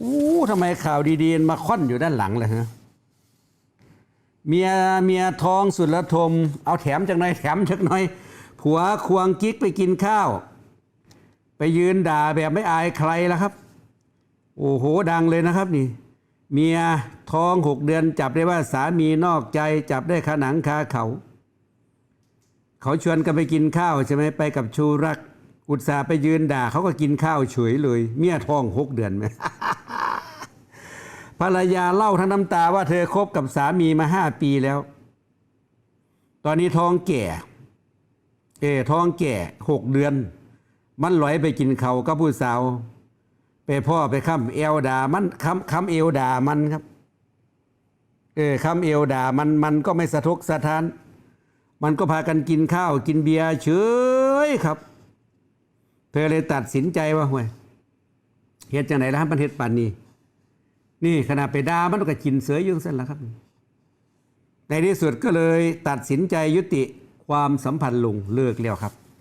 อู้ทำไมข่าวดีๆ มาค่อนอยู่ด้านหลังเลยฮะเมียเมียท้องสุดละทม เอาแถมจากหน่อยแถมจากหน่อย ผัวควงกิ๊กไปกินข้าว ไปยืนด่าแบบไม่อายใครแล้วครับ โอ้โหดังเลยนะครับนี่ เมียท้องหกเดือนจับได้ว่าสามีนอกใจจับได้ขาหนังคาเขา เขาชวนกันไปกินข้าวใช่ไหมไปกับชูรัก อุตส่าห์ไปยืนด่าเขาก็กินข้าวเฉยเลย เมียท้องหกเดือนไหม ภรรยาเล่าทั้งน้ำตาว่าเธอคบกับสามีมาห้าปีแล้ว ตอนนี้ท้องแก่ เอท้องแก่หกเดือน มันลอยไปกินเขากับผู้สาว ไปพ่อไปค้ำเอวด่ามันค้ำค้ำเอวด่ามันครับ เออค้ำเอวด่ามันมันก็ไม่สะทกสะท้าน มันก็พากันกินข้าวกินเบียร์เฉยครับ เธอเลยตัดสินใจว่าห่วยเหตุจังไหนแล้วมันเหตุป่านนี้ นี่ขณะไปดามันก็กินเสืออยุ่จั่งเส้นแล้วครับในที่สุดก็เลยตัดสินใจยุติความสัมพันธ์ลงเลิกแล้วครับ